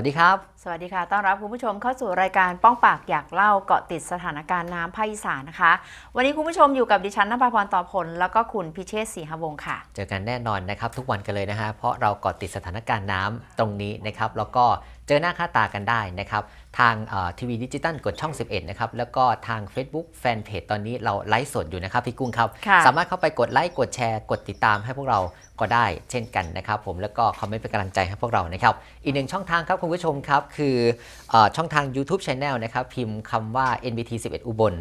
สวัสดีครับสวัสดีค่ะ ต้อนรับคุณผู้ชมเข้าสู่รายการป้องปากอยากเล่าเกาะติดสถานการณ์น้ำภาคอีสานนะคะ วันนี้คุณผู้ชมอยู่กับดิฉันนภาพรต่อผล แล้วก็คุณพิเชษศรีหวงศ์ค่ะ เจอกันแน่นอนนะครับ ทุกวันกันเลยนะฮะ เพราะเราเกาะติดสถานการณ์น้ำตรงนี้นะครับ แล้วก็เจอหน้าค่าตากันได้นะครับ ทางทีวีดิจิตอลกดช่อง 11 นะครับ แล้วก็ทาง Facebook Fanpage ตอนนี้เราไลฟ์สดอยู่นะครับพี่กุ้งครับค่ะสามารถเข้าไปกดไลค์กดแชร์กดติดตามให้พวกเราก็ได้เช่นกันนะครับผมแล้วก็คอมเมนต์เป็นกำลังใจให้พวกเรานะครับอีกหนึ่งช่องทางครับคุณผู้ชมครับคือเออช่องทาง YouTube Channel นะครับ พิมพ์คำว่า NBT 11 อุบล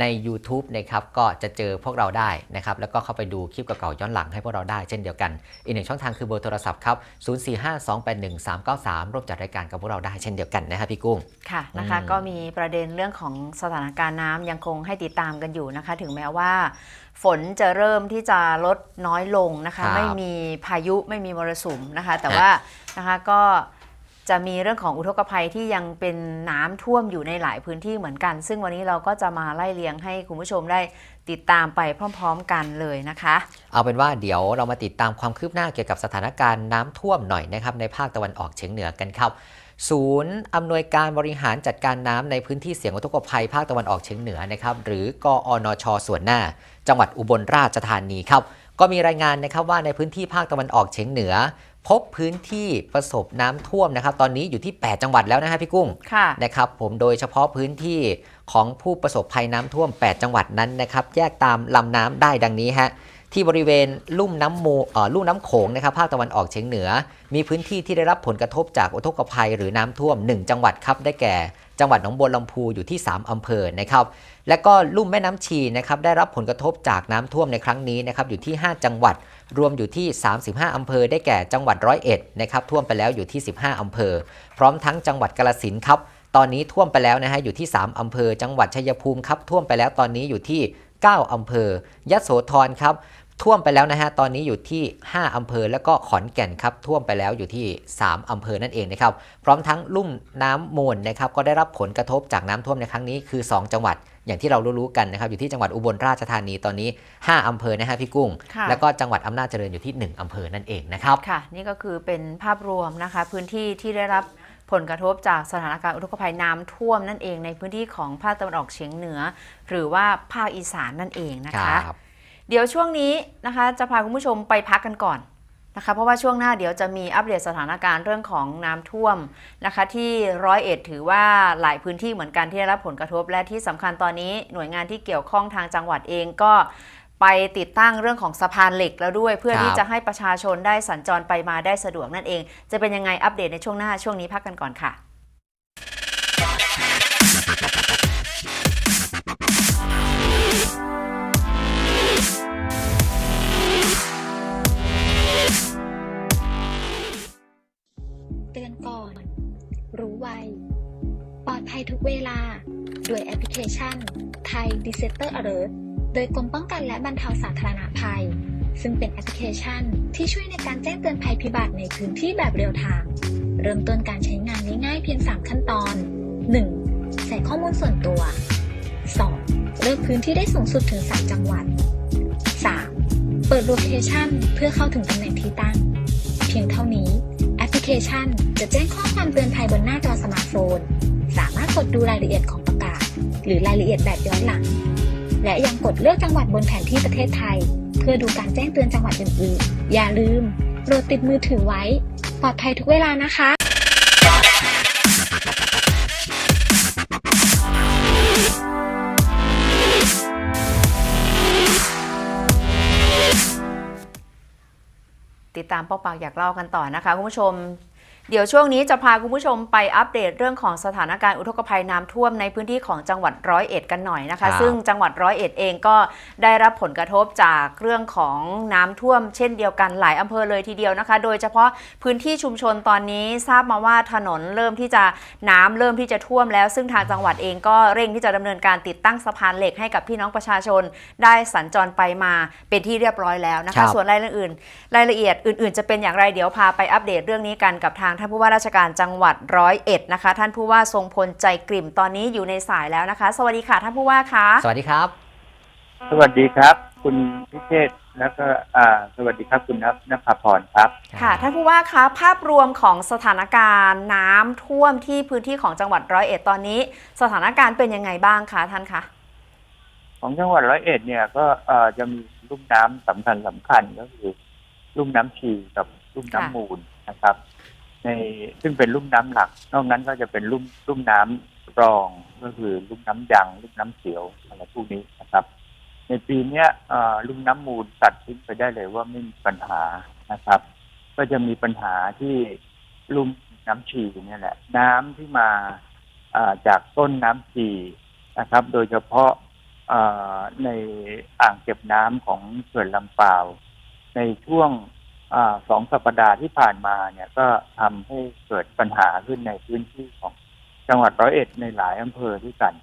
ใน YouTube นะครับ ก็จะเจอพวกเราได้นะครับ แล้วก็เข้าไปดูคลิปเก่าๆย้อนหลังให้พวกเราได้เช่นเดียวกัน อีกหนึ่งช่องทางคือเบอร์โทรศัพท์ครับ 0452812393 ร่วมจัดรายการกับพวกเราได้เช่นเดียวกันนะครับพี่กุ้ง ค่ะนะคะอืมก็มีประเด็นเรื่องของสถานการณ์น้ำยังคงให้ติดตามกันอยู่นะคะ ถึงแม้ว่าฝนจะเริ่มที่จะลดน้อยลงนะคะครับไม่มีพายุไม่มีมรสุมนะคะ แต่ว่านะคะก็ จะมีเรื่องของอุทกภัยที่ยังเป็นน้ำท่วมอยู่ในหลายพื้นที่เหมือนกัน ซึ่งวันนี้เราก็จะมาไล่เลียงให้คุณผู้ชมได้ติดตามไปพร้อม ๆ กันเลยนะคะ เอาเป็นว่าเดี๋ยวเรามาติดตามความคืบหน้าเกี่ยวกับสถานการณ์น้ำท่วมหน่อยนะครับในภาคตะวันออกเฉียงเหนือกันครับศูนย์อำนวยการบริหารจัดการน้ำในพื้นที่เสี่ยงอุทกภัยภาคตะวันออกเฉียงเหนือนะครับหรือกอนช ส่วนหน้า จังหวัดอุบลราชธานีครับก็มีรายงานนะครับว่าในพื้นที่ภาคตะวันออกเฉียงเหนือ พบพื้นที่ประสบน้ำท่วมนะครับ ตอนนี้อยู่ที่ 8 จังหวัดแล้วนะฮะพี่กุ้งค่ะนะครับผมโดยเฉพาะพื้นที่ของผู้ประสบภัยน้ำท่วม 8 จังหวัดนั้นนะครับ แยกตามลำน้ำได้ดังนี้ฮะที่บริเวณลุ่มน้ำโมเอ่อลุ่มน้ำโขงนะครับภาคตะวันออกเฉียงเหนือ มีพื้นที่ที่ได้รับผลกระทบจากอุทกภัยหรือน้ำท่วม 1 จังหวัดครับได้แก่ จังหวัดหนองบัวลำพูอยู่ที่ 3 อำเภอนะครับ และก็ลุ่มแม่น้ำชีนะครับได้รับผลกระทบจากน้ำท่วมในครั้งนี้นะครับอยู่ที่ 5 จังหวัด รวมอยู่ที่ 35 อำเภอ ได้แก่จังหวัดร้อยเอ็ดนะครับท่วมไปแล้วอยู่ที่ 15 อำเภอ พร้อมทั้งจังหวัดกาฬสินครับตอนนี้ท่วมไปแล้วนะฮะอยู่ที่ 3 อำเภอ จังหวัดชัยภูมิครับท่วมไปแล้วตอนนี้อยู่ที่ 9 อำเภอยโสธรครับ ท่วมไปแล้วนะฮะ ตอนนี้อยู่ที่ 5 อำเภอ แล้วก็ขอนแก่นครับ ท่วมไปแล้วอยู่ที่ 3 อำเภอนั่นเองนะครับ พร้อมทั้งลุ่มน้ำมูลนะครับ ก็ได้รับผลกระทบจากน้ำท่วมในครั้งนี้คือ 2 จังหวัด อย่างที่เรารู้ๆกันนะครับ อยู่ที่จังหวัดอุบลราชธานีตอนนี้ 5 อำเภอนะฮะพี่กุ้งค่ะแล้วก็จังหวัดอำนาจเจริญอยู่ที่ 1 อำเภอนั่นเองนะครับ ค่ะ นี่ก็คือเป็นภาพรวมนะคะ พื้นที่ที่ได้รับผลกระทบจากสถานการณ์อุทกภัยน้ำท่วมนั่นเองในพื้นที่ของภาคตะวันออกเฉียงเหนือ หรือว่าภาคอีสานนั่นเองนะคะ เดี๋ยวช่วงนี้นะคะจะพาคุณผู้ชมไปพักกันก่อนนะคะเพราะว่าช่วงหน้าเดี๋ยวจะมีอัปเดตสถานการณ์เรื่องของน้ำท่วมนะคะที่ร้อยเอ็ดถือว่าหลายพื้นที่เหมือนกันที่ได้รับผลกระทบ และที่สำคัญตอนนี้หน่วยงานที่เกี่ยวข้องทางจังหวัดเองก็ไปติดตั้งเรื่องของสะพานเหล็กแล้วด้วย เพื่อที่จะให้ประชาชนได้สัญจรไปมาได้สะดวกนั่นเอง จะเป็นยังไงอัปเดตในช่วงหน้าช่วงนี้พักกันก่อนค่ะ พลิเคชันไทย Disaster Alert โดยกรมป้องกันและบรรเทาสาธารณภัย ซึ่งเป็นแอปพลิเคชัน ที่ช่วยในการแจ้งเตือนภัยพิบัติในพื้นที่แบบเรียลไทม์เริ่มต้นการใช้งานง่ายๆเพียง 3 ขั้นตอน 1. ใส่ข้อมูลส่วนตัว 2. เลือกพื้นที่ได้สูงสุดถึง 3 จังหวัด 3. เปิดโลเคชันเพื่อเข้าถึงตำแหน่งที่ตั้ง เพียงเท่านี้ แอปพลิเคชันจะแจ้งข้อความเตือนภัยบนหน้าจอสมาร์ทโฟน สามารถกดดูรายละเอียดของ หรือรายละเอียดแบบย้อนหลัง และยังกดเลือกจังหวัดบนแผนที่ประเทศไทย เพื่อดูการแจ้งเตือนจังหวัดอื่นๆ อย่าลืมโหลดติดมือถือไว้ ปลอดภัยทุกเวลานะคะติดตามป้าปากอยากเล่ากันต่อนะคะคุณผู้ชม เดี๋ยวช่วงนี้จะพาคุณผู้ชมไปอัปเดตเรื่องของสถานการณ์อุทกภัยน้ำท่วมในพื้นที่ของจังหวัดร้อยเอ็ดกันหน่อยนะครัคะบซึ่งจังหวัดร้อยเอ็ดเองก็ได้รับผลกระทบจากเรื่องของน้ำท่วม เช่นเดียวกันหลายอำเภอเลยทีเดียวนะคะ โดยเฉพาะพื้นที่ชุมชนตอนนี้ทราบมาว่าถนนเริ่มที่จะน้ำเริ่มที่จะท่วมแล้ว ซึ่งทางจังหวัดเองก็เร่งที่จะดำเนินการติดตั้งสะพานเหล็กให้กับพี่น้องประชาชน ได้สัญจรไปมาเป็นที่เรียบร้อยแล้วนะครัคะบส่วนรายละอื่น รายละเอียดอื่น ๆ จะเป็นอย่างไรเดี๋ยวพาไปอัปเดตเรื่องนี้กันกับทางท่านผู้ว่าราชการจังหวัดร้อยเอ็ดนะคะ ท่านผู้ว่าทรงพลใจกลิ่มตอนนี้อยู่ในสายแล้วนะคะ สวัสดีค่ะท่านผู้ว่าคะสวัสดีครับ สวัสดีครับ คุณพิเชษฐ์แล้วก็อ่าสวัสดีครับคุณนนภาพรครับค่ะท่านผู้ว่าคะภาพรวมของสถานการณ์น้ำท่วมที่พื้นที่ของจังหวัดร้อยเอ็ดตอนนี้ สถานการณ์เป็นยังไงบ้างคะท่านคะของจังหวัดร้อยเอ็ดเนี่ยก็เอ่อจะมีลุ่มน้ำสำคัญสำคัญก็คือลุ่มน้ำชีกับลุ่มน้ำค่ะมูลนะครับ ในซึ่งเป็นลุ่มน้ำหลัก นอกนั้นก็จะเป็นลุ่มลุ่มน้ำรองก็คือลุ่มน้ำยังลุ่มน้ำเสียวอะไรพวกนี้นะครับ ในปีเนี้ยลุ่มน้ำมูลตัดทิ้งไปได้เลยว่าไม่มีปัญหานะครับ ก็จะมีปัญหาที่ลุ่มน้ำชีนี่แหละ น้ำที่มาจากต้นน้ำชีนะครับ โดยเฉพาะในอ่างเก็บน้ำของเขื่อนลำปาวในช่วง อาสองสัปดาห์ที่ผ่านมาเนี่ยก็ทำให้เกิดปัญหาขึ้นในพื้นที่ของจังหวัดร้อยเอ็ดในหลายอำเภอด้วยกัน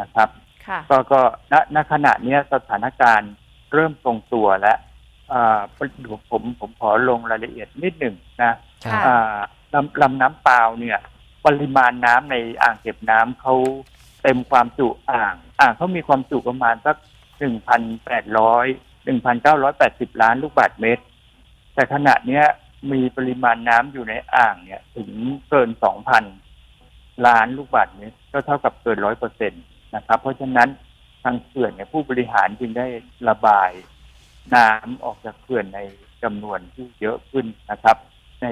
นะครับค่ะก็ก็ณณขณะเนี้ยสถานการณ์เริ่มทรงตัวแล้วอ่าผมผมผมขอลงรายละเอียดนิดหนึ่งนะค่ะอ่าลำลำน้ำเปล่าเนี่ย ปริมาณน้ำในอ่างเก็บน้ำเขาเต็มความจุอ่าง อ่างเขามีความจุประมาณสักหนึ่งพันแปดร้อยหนึ่งพันเก้าร้อยแปดสิบล้านลูกบาศก์เมตร แต่ขณะเนี้ยมีปริมาณน้ำอยู่ในอ่างเนี่ย ถึงเกินสองพันล้านลูกบาศก์เมตรก็เท่ากับเกินร้อยเปอร์เซ็นตนะครับ เพราะฉะนั้นทางเขื่อนเนี่ยผู้บริหารจึงได้ระบายน้ำออกจากเขื่อนในจำนวนที่เยอะขึ้นนะครับ ใน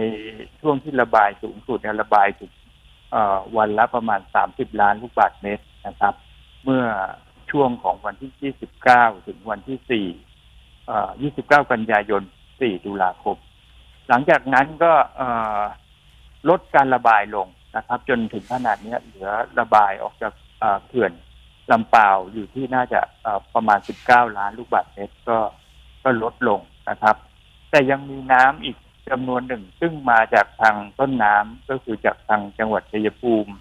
ช่วงที่ระบายสูงสุดเนี่ยระบายถึงวันละประมาณ30ล้านลูกบาศก์เมตรนะครับ เมื่อช่วงของวันที่ 29 ถึงวันที่4เอ่อ29 กันยายน 4 ตุลาคม หลังจากนั้นก็ลดการระบายลงนะครับ จนถึงขนาดนี้เหลือระบายออกจากเขื่อนลำเปาวอยู่ที่น่าจะประมาณ 19 ล้านลูกบาศก์เมตรก็ก็ลดลงนะครับ แต่ยังมีน้ำอีกจำนวนหนึ่ง ซึ่งมาจากทางต้นน้ำก็คือจากทางจังหวัดชัยภูมิ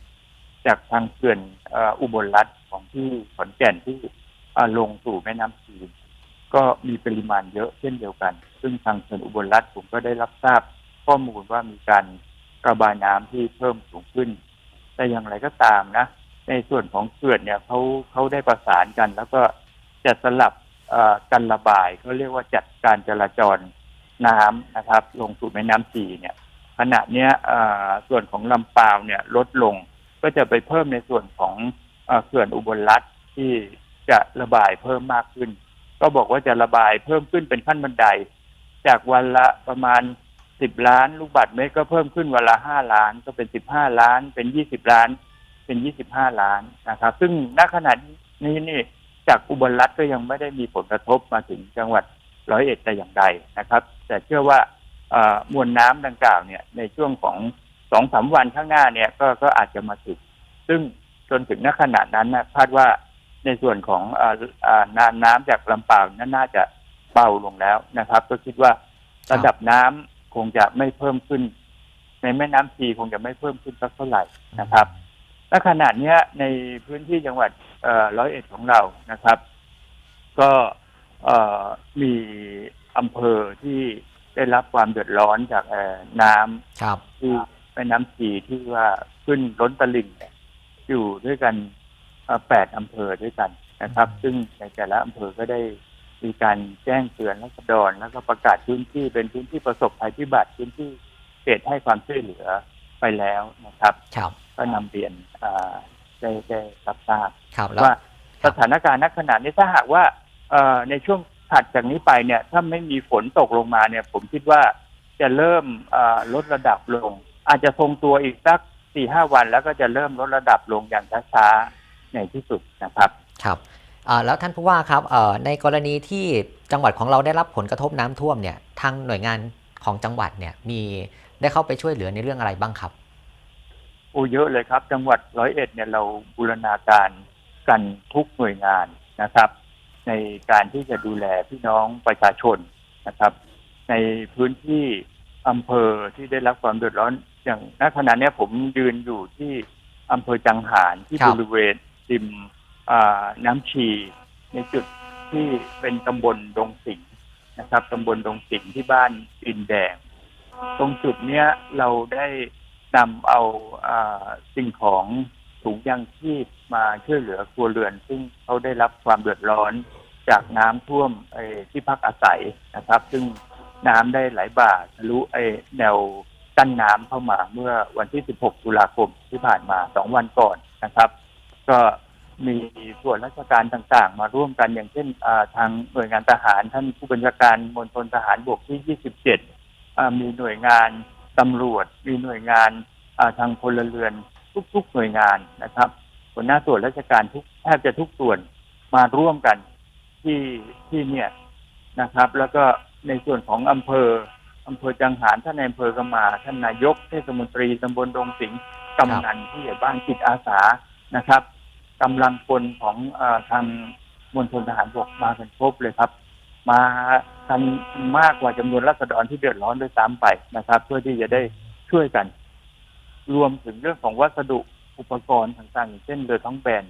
จากทางเขื่อนอ,อุบลรัฐของที่ขอนแก่นที่ลงสู่แม่น้ำชีก็มีปริมาณเยอะเช่นเดียวกัน ซึ่งทางเขื่อนอุบลรัฐผมก็ได้รับทราบข้อมูลว่ามีการระบายน้ำที่เพิ่มสูงขึ้น แต่อย่างไรก็ตามนะ ในส่วนของเขื่อนเนี่ยเขาเขาได้ประสานกัน แล้วก็จะสลับกันระบายเขาเรียกว่าจัดการจราจรน้ำนะครับ ลงสู่แม่น้ำชีเนี่ย ขณะเนี้ยส่วนของลำปาวเนี่ยลดลงก็จะไปเพิ่มในส่วนของเขื่อนอุบลรัฐที่จะระบายเพิ่มมากขึ้น ก็บอกว่าจะระบายเพิ่มขึ้นเป็นขั้นบันได จากวันละประมาณสิบล้านลูกบาศก์เมตรก็เพิ่มขึ้นวันละห้าล้าน ก็เป็นสิบห้าล้าน เป็นยี่สิบล้าน เป็นยี่สิบห้าล้านนะครับ ซึ่งณขณะนี้นี่จากอุบลรัฐก็ยังไม่ได้มีผลกระทบมาถึงจังหวัดร้อยเอ็ดแต่อย่างใดนะครับ แต่เชื่อว่ามวลน้ำดังกล่าวเนี่ยในช่วงของสองสามวันข้างหน้าเนี่ยก็ก็อาจจะมาถึงซึ่งจนถึงณขณะนั้นนะคาดว่าในส่วนของออน้ำน้ำจากลำปางนั้นน่าจะ เบาลงแล้วนะครับ ก็คิดว่าระดับน้ำคงจะไม่เพิ่มขึ้น ในแม่น้ำชีคงจะไม่เพิ่มขึ้นสักเท่าไหร่นะครับณขณะเนี้ยในพื้นที่จังหวัดเอ่อร้อยเอ็ดของเรานะครับ ก็เอ่อมีอำเภอที่ได้รับความเดือดร้อนจากเอ่อน้ำครับที่แม่น้ำชีที่ว่าขึ้นล้นตลิ่งเนี่ยอยู่ด้วยกันเอ่อแปดอำเภอด้วยกันนะครับ ซึ่งในแต่ละอำเภอก็ได้ มีการแจ้งเตือนรัษฎรแล้วก็ประกาศพื้นที่เป็นพื้นที่ประสบภัยพิบัติพื้นที่เขตให้ความช่วยเหลือไปแล้วนะครับครับก็นำเรียนอ่าได้ได้รับทราบครับแล้วว่าครัสบถานการณ์ณขณะนี้ถ้าหากว่าเอ่อในช่วงถัดจากนี้ไปเนี่ย ถ้าไม่มีฝนตกลงมาเนี่ย ผมคิดว่าจะเริ่มอ่าลดระดับลง อาจจะทรงตัวอีกสักสี่ห้าวัน แล้วก็จะเริ่มลดระดับลงอย่างช้าๆในที่สุดนะครับ ครับอ่า แล้วท่านผู้ว่าครับเอ่อในกรณีที่จังหวัดของเราได้รับผลกระทบน้ำท่วมเนี่ยทางหน่วยงานของจังหวัดเนี่ยมีได้เข้าไปช่วยเหลือในเรื่องอะไรบ้างครับ โอ้เยอะเลยครับ จังหวัดร้อยเอ็ดเนี่ยเราบูรณาการกันทุกหน่วยงานนะครับ ในการที่จะดูแลพี่น้องประชาชนนะครับ ในพื้นที่อำเภอที่ได้รับความเดือดร้อนอย่างณขณะเนี้ยผมยืนอยู่ที่อำเภอจังหารที่ครับบริเวณริมอ่า น้ำชีในจุดที่เป็นตำบลดงสิงห์นะครับตำบลดงสิงห์ที่บ้านอินแดง ตรงจุดเนี้ยเราได้นำเอาอาสิ่งของถุงยางชีพมาช่วยเหลือครัวเรือน ซึ่งเขาได้รับความเดือดร้อนจากน้ำท่วมที่พักอาศัยนะครับ ซึ่งน้ำได้ไหลบ่าทะลุไอแนวกั้นน้ำเข้ามาเมื่อวันที่ 16 ตุลาคมที่ผ่านมาสองวันก่อนนะครับ ก็ มีส่วนราชการต่างๆ มาร่วมกันอย่างเช่นทางหน่วยงานทหารท่านผู้บัญชาการมณฑลทหารบกที่ 27 มีหน่วยงานตำรวจ มีหน่วยงานาทางพลเรือนทุกๆหน่วยงานนะครับหัวหน้าส่วนราชการทุกแทบจะทุกส่วนมาร่วมกันที่ที่เนี่ยนะครับ แล้วก็ในส่วนของอำเภออำเภอจังหารท่านนายอำเภอกมาท่านนายกเทศมนตรีตำบลดงสิงห์กำนันผู้ใหญ่บ้านจิตอาสานะครับ กำลังพลของอทางมณฑลทหารบกมากันครบเลยครับ มากันมากกว่าจำนวนรัษฎรที่เดือดร้อนด้วยซ้ำไปนะครับ เพื่อที่จะได้ช่วยกัน รวมถึงเรื่องของวัสดุอุปกรณ์ต่างๆอย่างเช่นเรือท้องแบน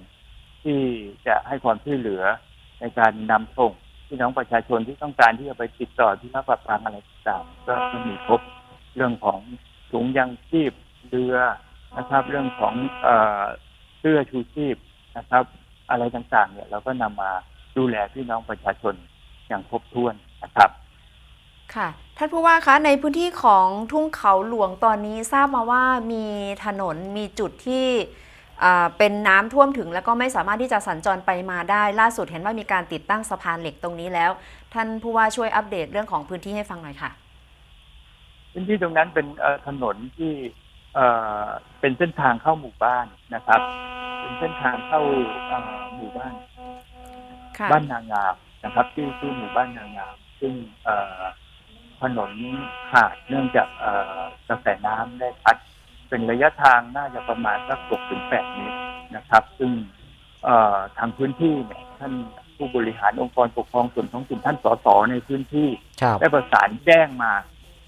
ที่จะให้ความช่วยเหลือในการนำส่งพี่น้องประชาชนที่ต้องการที่จะไปติดต่อที่รับประทานอะไรต่างๆก็มีครบเรื่องของถุงยางชีพเรือนะครับ เรื่องของเอ่อเสื้อชูชีพ นะครับ อะไรต่างๆ เนี่ยเราก็นำมาดูแลพี่น้องประชาชนอย่างครบถ้วนนะครับค่ะท่านผู้ว่าคะในพื้นที่ของทุ่งเขาหลวงตอนนี้ทราบมาว่ามีถนนมีจุดที่อ่าเป็นน้ำท่วมถึง แล้วก็ไม่สามารถที่จะสัญจรไปมาได้ ล่าสุดเห็นว่ามีการติดตั้งสะพานเหล็กตรงนี้แล้ว ท่านผู้ว่าช่วยอัปเดตเรื่องของพื้นที่ให้ฟังหน่อยค่ะ พื้นที่ตรงนั้นเป็นเอ่อถนนที่เอ่อเป็นเส้นทางเข้าหมู่บ้านนะครับ เป็นเส้นทางเข้าเอ่อหมู่บ้านค่ะบ้านนางามนะครับที่ที่หมู่บ้านนางามซึ่งเอ่อถนนขาดเนื่องจากเอ่อกระแสน้ำได้พัด เป็นระยะทางน่าจะประมาณสัก6ถึง8เมตรนะครับ ซึ่งเอ่อทางพื้นที่เนี่ยท่านผู้บริหารองค์กรปกครองส่วนท้องถิ่นท่านสสในพื้นที่ครับได้ประสานแจ้งมา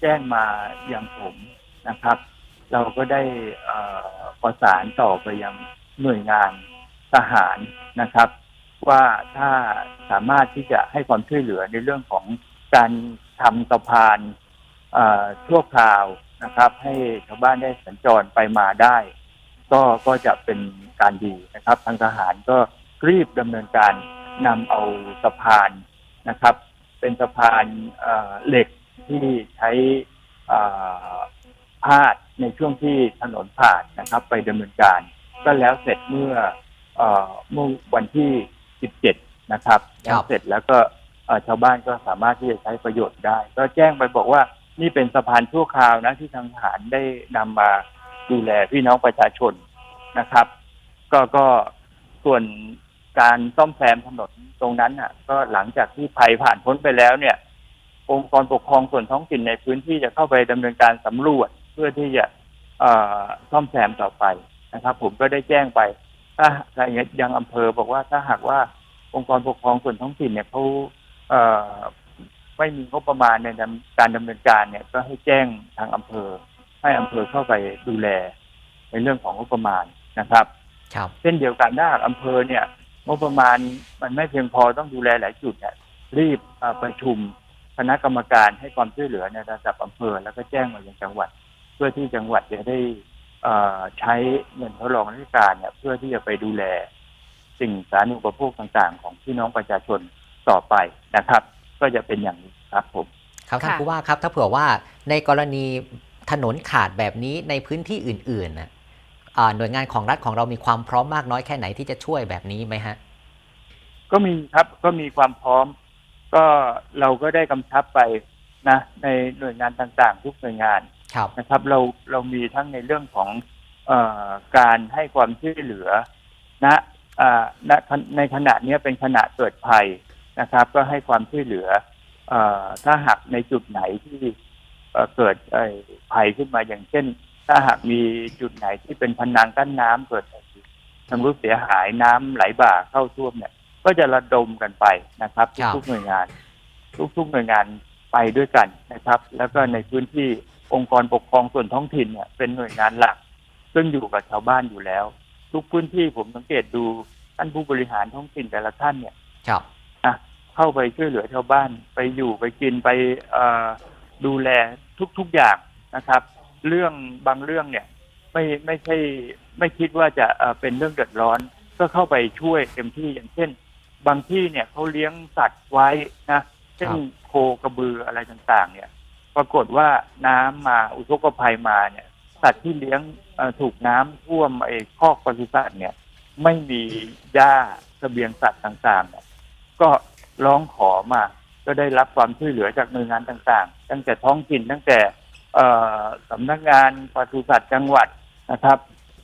แจ้งมาอย่างผมนะครับ เราก็ได้เอ่อประสานต่อไปยัง หน่วยงานทหารนะครับ ว่าถ้าสามารถที่จะให้ความช่วยเหลือในเรื่องของการทำสะพานอ่อชั่วคราวนะครับ ให้ชาวบ้านได้สัญจรไปมาได้ ก็ก็จะเป็นการดีนะครับ ทางทหารก็รีบดำเนินการนำเอาสะพานนะครับ เป็นสะพานเอ่อเหล็กที่ใช้อ่อพาดในช่วงที่ถนนผ่านนะครับ ไปดำเนินการ ก็แล้วเสร็จเมื่อเอ่อเมื่อวันที่ 17 นะครับครัแล้วบเสร็จแล้วก็เอ่อชาวบ้านก็สามารถที่จะใช้ประโยชน์ได้ ก็แจ้งไปบอกว่านี่เป็นสะพานชั่วคราวนะที่ทางทหารได้นำมาดูแลพี่น้องประชาชนนะครับ ก็ก็ส่วนการซ่อมแซมถนนตรงนั้นน่ะ ก็หลังจากที่ภัยผ่านพ้นไปแล้วเนี่ย องค์กรปกครองส่วนท้องถิ่นในพื้นที่จะเข้าไปดำเนินการสำรวจเพื่อที่จะเอ่อซ่อมแซมต่อไป นะครับ ผมก็ได้แจ้งไปถ้าถ้ายังอำเภอบอกว่าถ้าหากว่าองค์กรปกครองส่วนท้องถิ่นเนี่ยเขาเอ่อไม่มีงบประมาณในการดำเนินการเนี่ย ก็ให้แจ้งทางอำเภอ ให้อำเภอเข้าไปดูแล ในเรื่องของงบประมาณนะครับครับเช่นเดียวกันถ้าหากอำเภอเนี่ยงบประมาณมันไม่เพียงพอต้องดูแลหลายจุดเนี่ยรีบเอ่อประชุมคณะกรรมการให้ความช่วยเหลือในระดับอำเภอ แล้วก็แจ้งมายังจังหวัด เพื่อที่จังหวัดจะได้เอ่อ ใช้เงินทดลองราชการเนี่ยเพื่อที่จะไปดูแล สิ่งสาธารณูปโภคต่างๆ ของพี่น้องประชาชนต่อไปนะครับ ก็จะเป็นอย่างนี้ครับผมครับท่านค่ะผู้ว่าครับ ถ้าเผื่อว่าในกรณีถนนขาดแบบนี้ในพื้นที่อื่นๆนะอ่าหน่วยงานของรัฐของเรามีความพร้อมมากน้อยแค่ไหนที่จะช่วยแบบนี้ไหมฮะ ก็มีครับก็มีความพร้อม ก็เราก็ได้กำชับไปนะ ในหน่วยงานต่างๆ ทุกหน่วยงานครับ นะครับ เราเรามีทั้งในเรื่องของเออการให้ความช่วยเหลือณอ่าณในขณะเนี้ยเป็นขณะเกิดภัยนะครับ ก็ให้ความช่วยเหลือเออถ้าหากในจุดไหนที่เอ่อเกิดเอ่อภัยขึ้นมาอย่างเช่น ถ้าหากมีจุดไหนที่เป็นพนังกั้นน้ำเกิดชำรุดเสียหายน้ำไหลบ่าเข้าท่วมเนี่ย ก็จะระดมกันไปนะครับครับทุกๆหน่วยงาน ทุกๆหน่วยงานไปด้วยกันนะครับ แล้วก็ในพื้นที่ องค์กรปกครองส่วนท้องถิ่นเนี่ยเป็นหน่วยงานหลัก ซึ่งอยู่กับชาวบ้านอยู่แล้ว ทุกพื้นที่ผมสังเกตดูท่านผู้บริหารท้องถิ่นแต่ละท่านเนี่ยครับนะเข้าไปช่วยเหลือชาวบ้านไปอยู่ไปกินไปเอ่อดูแลทุกๆอย่างนะครับ เรื่องบางเรื่องเนี่ยไม่ไม่ใช่ไม่คิดว่าจะเอ่อเป็นเรื่องเดือดร้อน ก็เข้าไปช่วยเต็มที่อย่างเช่น บางที่เนี่ยเขาเลี้ยงสัตว์ไว้นะเช่นครับโคกระบืออะไรต่าง ๆ เนี่ย ปรากฏว่าน้ำมาอุทกภัยมาเนี่ย สัตว์ที่เลี้ยงถูกน้ำท่วมไอ้คอกปศุสัตว์เนี่ย ไม่มีหญ้าเสบียงสัตว์ต่างๆเนี่ยก็ร้องขอมา ก็ได้รับความช่วยเหลือจากหน่วยงานต่างๆ ตั้งแต่ท้องถิ่นตั้งแต่สำนักงานปศุสัตว์จังหวัดนะครับ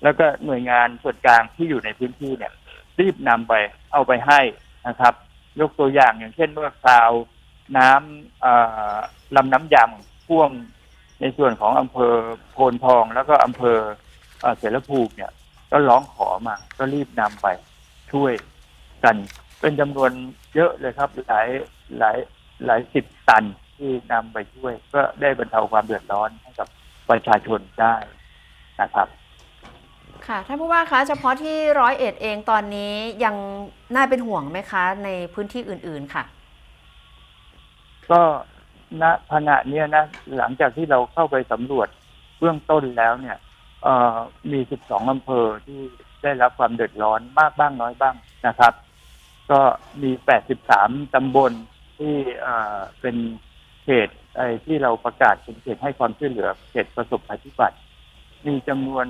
แล้วก็หน่วยงานส่วนกลางที่อยู่ในพื้นที่เนี่ย รีบนำไปเอาไปให้นะครับ ยกตัวอย่างอย่างเช่นเมื่อคราว น้ำลำน้ำยำท่วมในส่วนของอำเภอโพนทองแล้วก็อำเภอเอ่อเสรภูมิเนี่ย ก็ร้องขอมา ก็รีบนำไปช่วยกัน เป็นจำนวนเยอะเลยครับ หลายหลายหลายสิบตันที่นำไปช่วย ก็ได้บรรเทาความเดือดร้อนให้กับประชาชนได้นะครับ ค่ะท่านผู้ว่าคะเฉพาะที่ร้อยเอ็ดเองตอนนี้ยังน่าเป็นห่วงไหมคะ ในพื้นที่อื่น ๆ ค่ะ ก็ณขณะเนี้ยนะหลังจากที่เราเข้าไปสำรวจเบื้องต้นแล้วเนี่ยมี 12 อำเภอที่ได้รับความเดือดร้อนมากบ้างน้อยบ้างนะครับ ก็มี 83 ตำบลที่เป็นเขตไอ้ที่เราประกาศเป็นเขตให้ความช่วยเหลือเขตประสบภัยพิบัติ มีจำนวน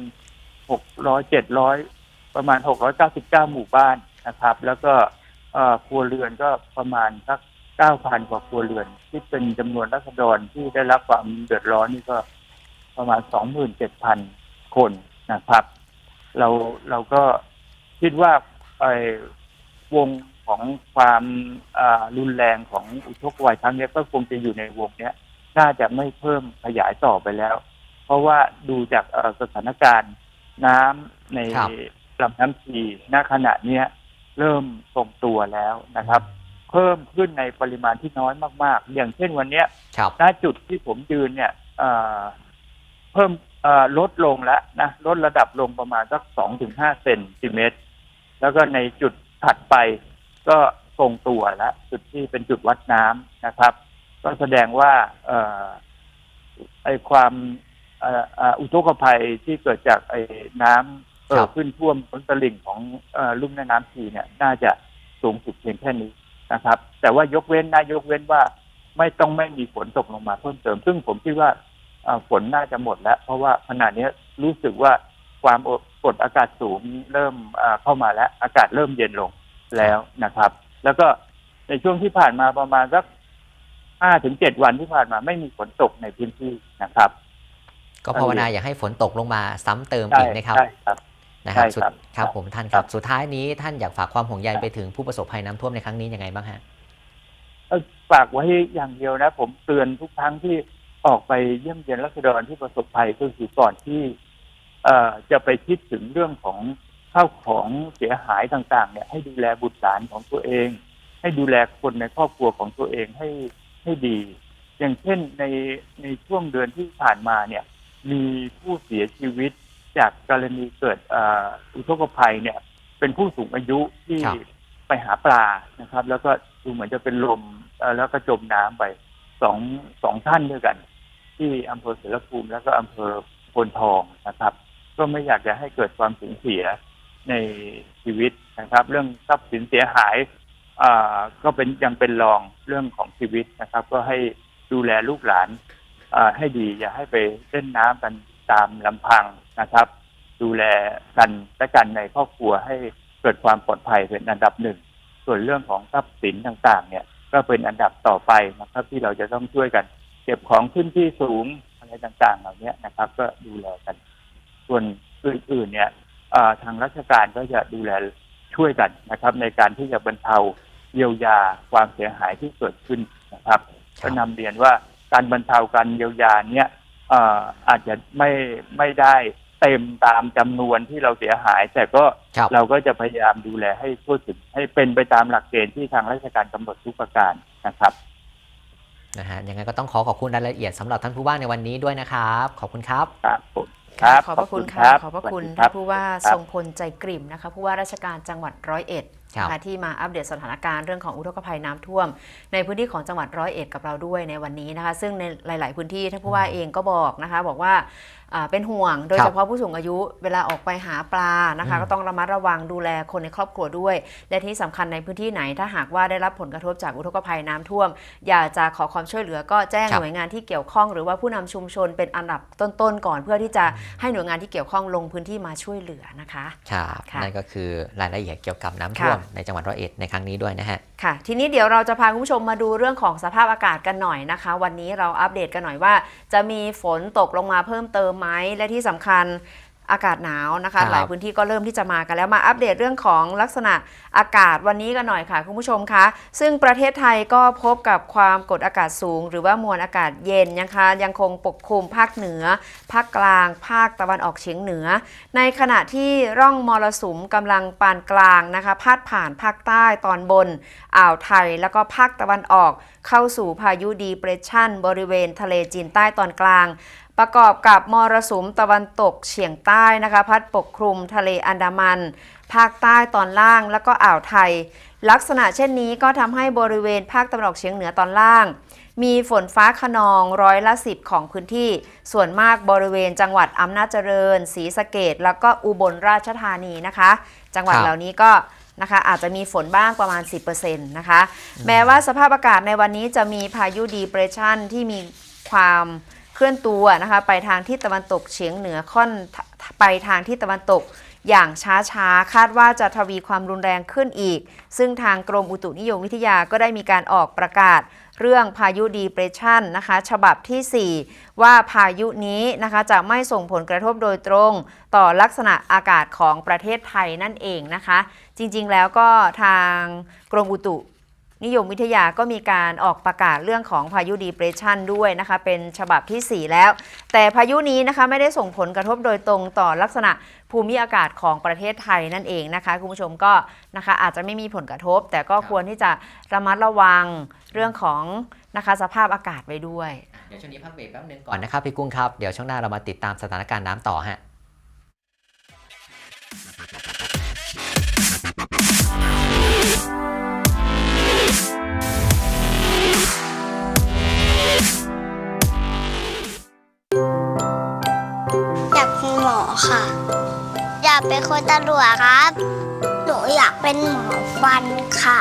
600 700 ประมาณ 699 หมู่บ้านนะครับ แล้วก็ครัวเรือนก็ประมาณสัก 9,000 กว่าครัวเรือนที่เป็นจำนวนรัษฎรที่ได้รับความเดือดร้อนนี่ก็ประมาณ 27,000 คนนะครับ เราเราก็คิดว่าไอ้วงของความอ่ารุนแรงของอุทกภัยครั้งเนี้ยก็คงจะอยู่ในวงเนี้ย น่าจะไม่เพิ่มขยายต่อไปแล้ว เพราะว่าดูจากเอ่อสถานการณ์น้ำในครับลำน้ำชีณขณะเนี้ยเริ่มทรงตัวแล้วนะครับ เพิ่มขึ้นในปริมาณที่น้อยมาก ๆ อย่างเช่นวันเนี้ยครับณจุดที่ผมยืนเนี่ยเอ่อเพิ่มเอ่อลดลงแล้วนะลดระดับลงประมาณสักสองถึงห้าเซนติเมตร แล้วก็ในจุดถัดไปก็ทรงตัวแล้วจุดที่เป็นจุดวัดน้ำนะครับ ก็แสดงว่าเอ่อไอความเอ่อเอ่ออุทกภัยที่เกิดจากไอ้น้ำเอ่ครัอบขึ้นท่วมล้นตลิ่งของเอ่อลุ่มแม่น้ำชีเนี่ย น่าจะสูงสุดเพียงแค่นี้ นะครับ แต่ว่ายกเว้นนะยกเว้นว่าไม่ต้องไม่มีฝนตกลงมาเพิ่มเติม ซึ่งผมคิดว่าเอ่อฝนน่าจะหมดแล้ว เพราะว่าขณะนี้รู้สึกว่าความกดอากาศสูงเริ่มเอ่อเข้ามาแล้ว อากาศเริ่มเย็นลงแล้วนะครับ แล้วก็ในช่วงที่ผ่านมาประมาณสักห้าถึงเจ็ดวันที่ผ่านมาไม่มีฝนตกในพื้นที่นะครับ ก็ภาวนาอย่าให้ฝนตกลงมาซ้ำเติมใช่อีกนะครับใช่ครับ นะครับใช่สุดครับครับผมท่านคครัรับบสุดท้ายนี้ท่านอยากฝากความห่วงใยไปถึงผู้ประสบภัยน้ำท่วมในครั้งนี้ยังไงบ้างฮะเอ่อฝากไว้อย่างเดียวนะ ผมเตือนทุกครั้งที่ออกไปเยี่ยมเยียนรัษฎรที่ประสบภัยก็คือก่อนที่เอ่อจะไปคิดถึงเรื่องของข้าวของเสียหายต่าง ๆ เนี่ย ให้ดูแลบุตรหลานของตัวเอง ให้ดูแลคนในครอบครัวของตัวเองให้ให้ดี อย่างเช่นในในช่วงเดือนที่ผ่านมาเนี่ย มีผู้เสียชีวิต จากกรณีเกิดเอ่ออุทกภัยเนี่ย เป็นผู้สูงอายุที่ครับไปหาปลานะครับ แล้วก็ดูเหมือนจะเป็นลมเอ่อแล้วก็จมน้ำไปสองสองท่านด้วยกัน ที่อำเภอเสรภูมิแล้วก็อำเภอโพนทองนะครับ ก็ไม่อยากจะให้เกิดความสูญเสียในชีวิตนะครับ เรื่องทรัพย์สินเสียหายอ่าก็เป็นยังเป็นรองเรื่องของชีวิตนะครับ ก็ให้ดูแลลูกหลานอ่าให้ดีอย่าให้ไปเล่นน้ำกันตามลำพัง นะครับ ดูแลกันและกันในครอบครัวให้เกิดความปลอดภัยเป็นอันดับหนึ่ง ส่วนเรื่องของทรัพย์สินต่างๆ เนี่ย ก็เป็นอันดับต่อไปนะครับ ที่เราจะต้องช่วยกัน เก็บของขึ้นที่สูงอะไรต่างๆ เหล่านี้นะครับ ก็ดูแลกัน ส่วนอื่นๆ เนี่ยเอ่อทางราชการก็จะดูแลช่วยกันนะครับ ในการที่จะบรรเทาเยียวยาความเสียหายที่เกิดขึ้นนะครับครัก็บนำเรียนว่าการบรรเทาการเยียวยาเนี่ยเอ่ออาจจะไม่ไม่ได้ เต็มตามจำนวนที่เราเสียหาย แต่ก็ครับเราก็จะพยายามดูแลให้ทั่วถึงให้เป็นไปตามหลักเกณฑ์ที่ทางราชการกำหนดทุกประการนะครับนะฮะยังไงก็ต้องขอขอบคุณรายละเอียดสำหรับท่านผู้ว่าในวันนี้ด้วยนะครับ ขอบคุณครับครับผมค่ะขอบพระคุณค่ะรับขอบพระคุณสวัสดีท่านผู้ว่าครับทรงพลใจกริ่มนะคะผู้ว่าราชการจังหวัดร้อยเอ็ดครับ นะคะที่มาอัปเดตสถานการณ์เรื่องของอุทกภัยน้ำท่วม ในพื้นที่ของจังหวัดร้อยเอ็ดกับเราด้วยในวันนี้นะคะซึ่งในหลาย ๆ พื้นที่ท่านผู้ว่าเองก็บอกนะคะบอกว่าอ่าเป็นห่วงโดยครับเฉพาะผู้สูงอายุเวลาออกไปหาปลานะคะอืมก็ต้องระมัดระวังดูแลคนในครอบครัวด้วย และที่สำคัญในพื้นที่ไหนถ้าหากว่าได้รับผลกระทบจากอุทกภัยน้ำท่วม อยากจะขอความช่วยเหลือก็แจ้งครับหน่วยงานที่เกี่ยวข้อง หรือว่าผู้นำชุมชนเป็นอันดับต้น ๆ ก่อนเพื่อที่จะให้หน่วยงานที่เกี่ยวข้องลงพื้นที่มาช่วยเหลือนะคะครับค่ะนั่นก็คือรายละเอียดเกี่ยวกับน้ำท่วมค่ะในจังหวัดร้อยเอ็ดในครั้งนี้ด้วยนะฮะค่ะ ทีนี้เดี๋ยวเราจะพาคุณผู้ชมมาดูเรื่องของสภาพอากาศกันหน่อยนะคะ วันนี้เราอัปเดตกันหน่อยว่า จะมีฝนตกลงมาเพิ่มเติมไหมและที่สำคัญ อากาศหนาวนะครัคะบหลายพื้นที่ก็เริ่มที่จะมากันแล้วมาอัปเดตเรื่องของลักษณะอากาศวันนี้กันหน่อยค่ะคุณผู้ชมคะ ซึ่งประเทศไทยก็พบกับความกดอากาศสูง หรือว่ามวลอากาศเย็นนะคะ ยังคงปกคลุมภาคเหนือ ภาคกลาง ภาคตะวันออกเฉียงเหนือ ในขณะที่ร่องมรสุมกำลังปานกลางนะคะพาดผ่านภาคใต้ตอนบน อ่าวไทยแล้วก็ภาคตะวันออก เข้าสู่พายุดีเปรสชันบริเวณทะเลจีนใต้ตอนกลาง ประกอบกับมรสุมตะวันตกเฉียงใต้นะคะ พัดปกคลุมทะเลอันดามัน ภาคใต้ตอนล่างแล้วก็อ่าวไทย ลักษณะเช่นนี้ก็ทำให้บริเวณภาคตะวันออกเฉียงเหนือตอนล่าง มีฝนฟ้าขนองร้อยละสิบของพื้นที่ ส่วนมากบริเวณจังหวัดอำนาจเจริญศรีสะเกดแล้วก็อุบลราชธานีนะคะ จังหวัดครับเหล่านี้ก็นะคะอาจจะมีฝนบ้างประมาณ 10%นะคะ แม้ว่าสภาพอากาศในวันนี้จะมีพายุดีเปรสชันที่มีความ เคลื่อนตัวนะคะไปทางที่ตะวันตกเฉียงเหนือค่อนไปทางที่ตะวันตกอย่างช้าๆ คาดว่าจะทวีความรุนแรงขึ้นอีก ซึ่งทางกรมอุตุนิยมวิทยาก็ได้มีการออกประกาศ เรื่องพายุดีเปรสชันนะคะ ฉบับทีสี่ 4 ว่าพายุนี้นะคะจะไม่ส่งผลกระทบโดยตรง ต่อลักษณะอากาศของประเทศไทยนั่นเองนะคะ จริงๆแล้วก็ทางกรมอุตุ นิยมวิทยาก็มีการออกประกาศเรื่องของพายุดีเปรสชันด้วยนะคะ เป็นฉบับทีสี่ 4 แล้ว แต่พายุนี้นะคะไม่ได้ส่งผลกระทบโดยตรงต่อลักษณะภูมิอากาศของประเทศไทยนั่นเองนะคะคุณผู้ชมก็นะคะอาจจะไม่มีผลกระทบ แต่ก็ครับควรที่จะระมัดระวังเรื่องของนะคะสภาพอากาศไว้ด้วย เดี๋ยวช่วงนี้พักเบรกแป๊บนึงก่อนนะครับพี่กุ้งครับ เดี๋ยวช่วงหน้าเรามาติดตามสถานการณ์น้ำต่อฮะ อยากเป็นหมอค่ะ อยากเป็นคนตำรวจครับ หนูอยากเป็นหมอฟันค่ะ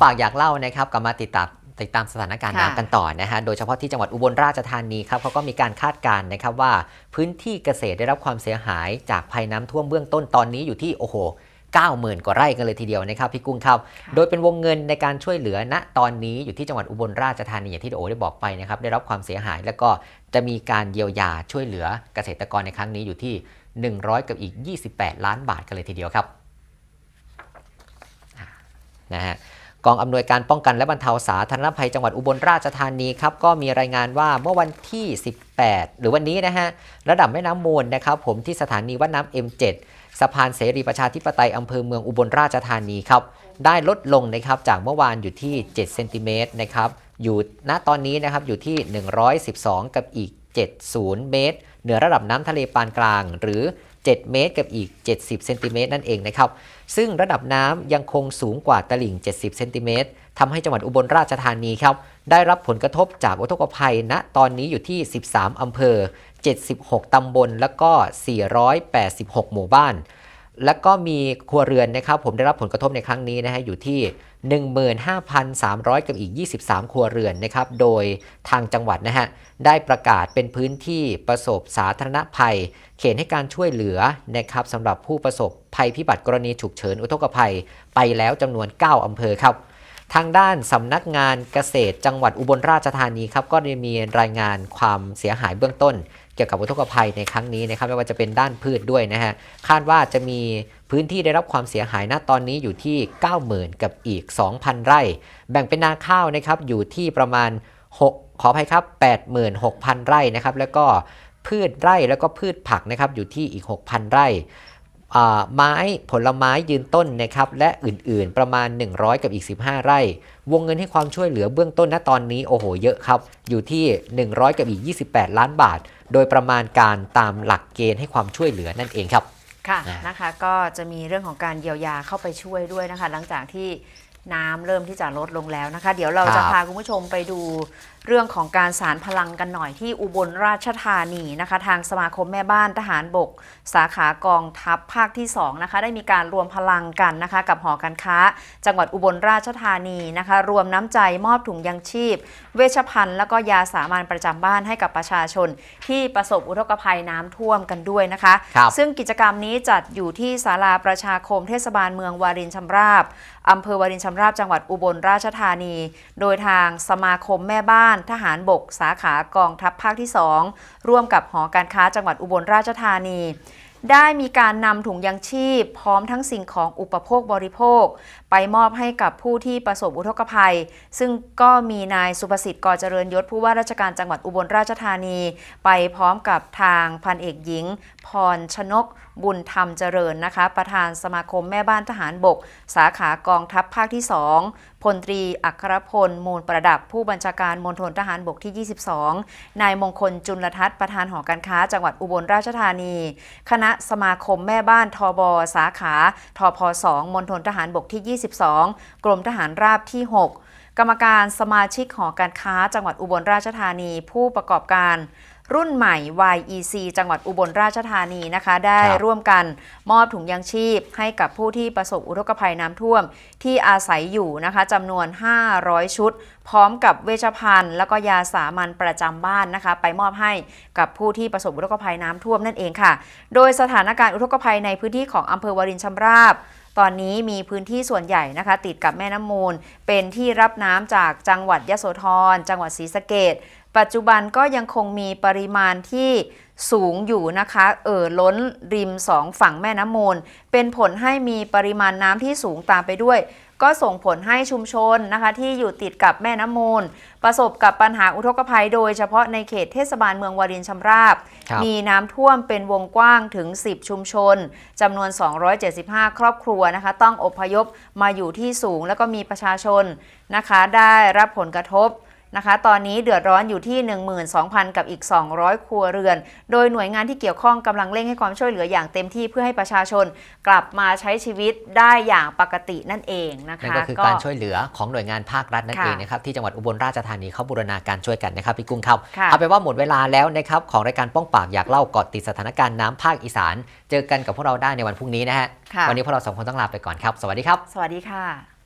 ป้องปากอยากเล่านะครับกลับมาติดตามติดตามสถานการณ์ค่ะน้ำกันต่อนะฮะ โดยเฉพาะที่จังหวัดอุบลราชธานีครับเขาก็มีการคาดการณ์นะครับว่า พื้นที่เกษตรได้รับความเสียหายจากภัยน้ำท่วมเบื้องต้นตอนนี้อยู่ที่โอ้โห90,000 กว่าไร่กันเลยทีเดียวนะครับพี่กุ้งครับค่ะโดยเป็นวงเงินในการช่วยเหลือณตอนนี้อยู่ที่จังหวัดอุบลราชธานีอย่างที่โอได้บอกไปนะครับได้รับความเสียหาย แล้วก็จะมีการเยียวยาช่วยเหลือเกษตรกรในครั้งนี้อยู่ที่ 100 กับอีก 28 ล้านบาทกันเลยทีเดียวครับอ่านะฮะ กองอำนวยการป้องกันและบรรเทาสาธารณภัยจังหวัดอุบลราชธานีครับก็มีรายงานว่าเมื่อวันที่ 18 หรือวันนี้นะฮะระดับแม่น้ำมูลนะครับผมที่สถานีวัดน้ำ M7 สะพานเสรีประชาธิปไตยอำเภอเมืองอุบลราชธานีครับได้ลดลงนะครับจากเมื่อวานอยู่ที่ 7 เซนติเมตรนะครับอยู่ณตอนนี้นะครับอยู่ที่ 112 กับอีก 70 เมตร เหนือระดับน้ำทะเลปานกลางหรือ 7 เมตรกับอีก 70 เซนติเมตรนั่นเองนะครับ ซึ่งระดับน้ำยังคงสูงกว่าตลิ่ง 70 เซนติเมตรทำให้จังหวัดอุบลราชธานีครับ ได้รับผลกระทบจากอุทกภัยณตอนนี้อยู่ที่ 13 อำเภอ 76 ตำบล แล้วก็ 486 หมู่บ้าน แล้วก็มีครัวเรือนนะครับ ผมได้รับผลกระทบในครั้งนี้นะฮะอยู่ที่ 15,300 กับอีก 23 ครัวเรือนนะครับ โดยทางจังหวัดนะฮะ ได้ประกาศเป็นพื้นที่ประสบสาธารณภัย เขตให้การช่วยเหลือนะครับสำหรับผู้ประสบภัยพิบัติกรณีฉุกเฉินอุทกภัย ไปแล้วจำนวน 9 อำเภอครับ ทางด้านสำนักงานเกษตรจังหวัดอุบลราชธานีครับ ก็ได้มีรายงานความเสียหายเบื้องต้น กี่ยวกับอุทกภัยในครั้งนี้นะครับไม่ว่าจะเป็นด้านพืชด้วยนะฮะคาดว่าจะมีพื้นที่ได้รับความเสียหายณตอนนี้อยู่ที่ 90,000 กับอีก 2,000 ไร่ แบ่งเป็นนาข้าวนะครับอยู่ที่ประมาณ 6 ขออภัยครับ 86,000 ไร่นะครับแล้วก็พืชไร่แล้วก็พืชผักนะครับอยู่ที่อีก 6,000 ไร่อ่าไม้ผลไม้ยืนต้นนะครับและอื่นๆประมาณ 100 กับอีก 15 ไร่ วงเงินให้ความช่วยเหลือเบื้องต้นณตอนนี้โอ้โหเยอะครับ อยู่ที่ 100 กับอีก 28 ล้านบาท โดยประมาณการตามหลักเกณฑ์ให้ความช่วยเหลือนั่นเองครับ ค่ะอ่านนะคะก็จะมีเรื่องของการเยียวยาเข้าไปช่วยด้วยนะคะ หลังจากที่น้ำเริ่มที่จะลดลงแล้วนะคะ เดี๋ยวเราจะครับพาคุณผู้ชมไปดูเรื่องของการสารพลังกันหน่อยที่อุบลราชธานีนะคะ ทางสมาคมแม่บ้านทหารบก สาขากองทัพภาคที่2นะคะได้มีการรวมพลังกันนะคะกับหอการค้า จังหวัดอุบลราชธานีนะคะ รวมน้ำใจมอบถุงยังชีพ เวชภัณฑ์แล้วก็ยาสามัญประจำบ้านให้กับประชาชน ที่ประสบอุทกภัยน้ำท่วมกันด้วยนะคะครับซึ่งกิจกรรมนี้จัดอยู่ที่ศาลาประชาคมเทศบาลเมืองวารินชำราบอำเภอวารินชำราบจังหวัดอุบลราชธานี โดยทางสมาคมแม่บ้านทหารบก สาขากองทัพภาคที่ 2 ร่วมกับหอการค้าจังหวัดอุบลราชธานี ได้มีการนำถุงยังชีพ พร้อมทั้งสิ่งของอุปโภคบริโภค ไปมอบให้กับผู้ที่ประสบอุทกภัย ซึ่งก็มีนายสุภสิทธิ์กอเจริญยศผู้ว่าราชการจังหวัดอุบลราชธานี ไปพร้อมกับทางพันเอกหญิง พรชนก บุญธรรมเจริญนะคะ ประธานสมาคมแม่บ้านทหารบก สาขากองทัพภาคที่ 2พลตรีอัครพล มูลประดับ ผู้บัญชาการมณฑลทหารบกที่ 22 นายมงคลจุลทัศน์ประธานหอการค้า จังหวัดอุบลราชธานี คณะสมาคมแม่บ้านทบสาขาทพ2มณฑลทหารบกที่ 22 กรมทหารราบที่ 6 กรรมการสมาชิกหอการค้าจังหวัดอุบลราชธานีผู้ประกอบการ รุ่นใหม่ YEC จังหวัดอุบลราชธานีนะคะ ได้ครับร่วมกันมอบถุงยางชีพ ให้กับผู้ที่ประสบอุทกภัยน้ำท่วม ที่อาศัยอยู่นะคะจำนวน 500 ชุด พร้อมกับเวชภัณฑ์ แล้วก็ยาสามัญประจำบ้านนะคะ ไปมอบให้กับผู้ที่ประสบอุทกภัยน้ำท่วมนั่นเองค่ะ โดยสถานการณ์อุทกภัยในพื้นที่ของอำเภอวารินชำราบตอนนี้มีพื้นที่ส่วนใหญ่นะคะ ติดกับแม่น้ำมูล เป็นที่รับน้ำจากจังหวัดยโสธร จังหวัดศรีสะเกด ปัจจุบันก็ยังคงมีปริมาณที่สูงอยู่นะคะเอ่อล้นริมสองฝั่งแม่น้ำมูล เป็นผลให้มีปริมาณน้ำที่สูงตามไปด้วย ก็ส่งผลให้ชุมชนนะคะที่อยู่ติดกับแม่น้ำมูล ประสบกับปัญหาอุทกภัย โดยเฉพาะในเขตเทศบาลเมืองวารินชำราบครับมีน้ำท่วมเป็นวงกว้างถึง 10 ชุมชนจำนวน 275 ครอบครัวนะคะ ต้องอพยพมาอยู่ที่สูงแล้วก็มีประชาชนนะคะ ได้รับผลกระทบ นะคะ ตอนนี้เดือดร้อนอยู่ที่ 12,000 กับอีก 200 ครัวเรือน โดยหน่วยงานที่เกี่ยวข้องกำลังเร่งให้ความช่วยเหลืออย่างเต็มที่เพื่อให้ประชาชนกลับมาใช้ชีวิตได้อย่างปกตินั่นเองนะคะนั่นก็คือการช่วยเหลือของหน่วยงานภาครัฐนั่นค่ะเองนะครับที่จังหวัดอุบลราชธานีเขาบูรณาการช่วยกันนะครับพี่กุ้งครับค่ะเอาไปนว่าหมดเวลาแล้วนะครับของรายการป้องปากอยากเล่าเกาะติดสถานการณ์น้ำภาคอีสาน เจอกันกับพวกเราได้ในวันพรุ่งนี้นะฮะค่ะวันนี้พวกเราสองคนต้องลาไปก่อนครับ สวัสดีครับ สวัสดีค่ะ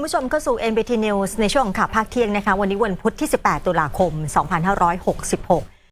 คุณผู้ชมเข้าสู่ NBT News ในช่วงข่าวภาคเที่ยงนะคะ วันนี้วันพุธที่ 18 ตุลาคม 2566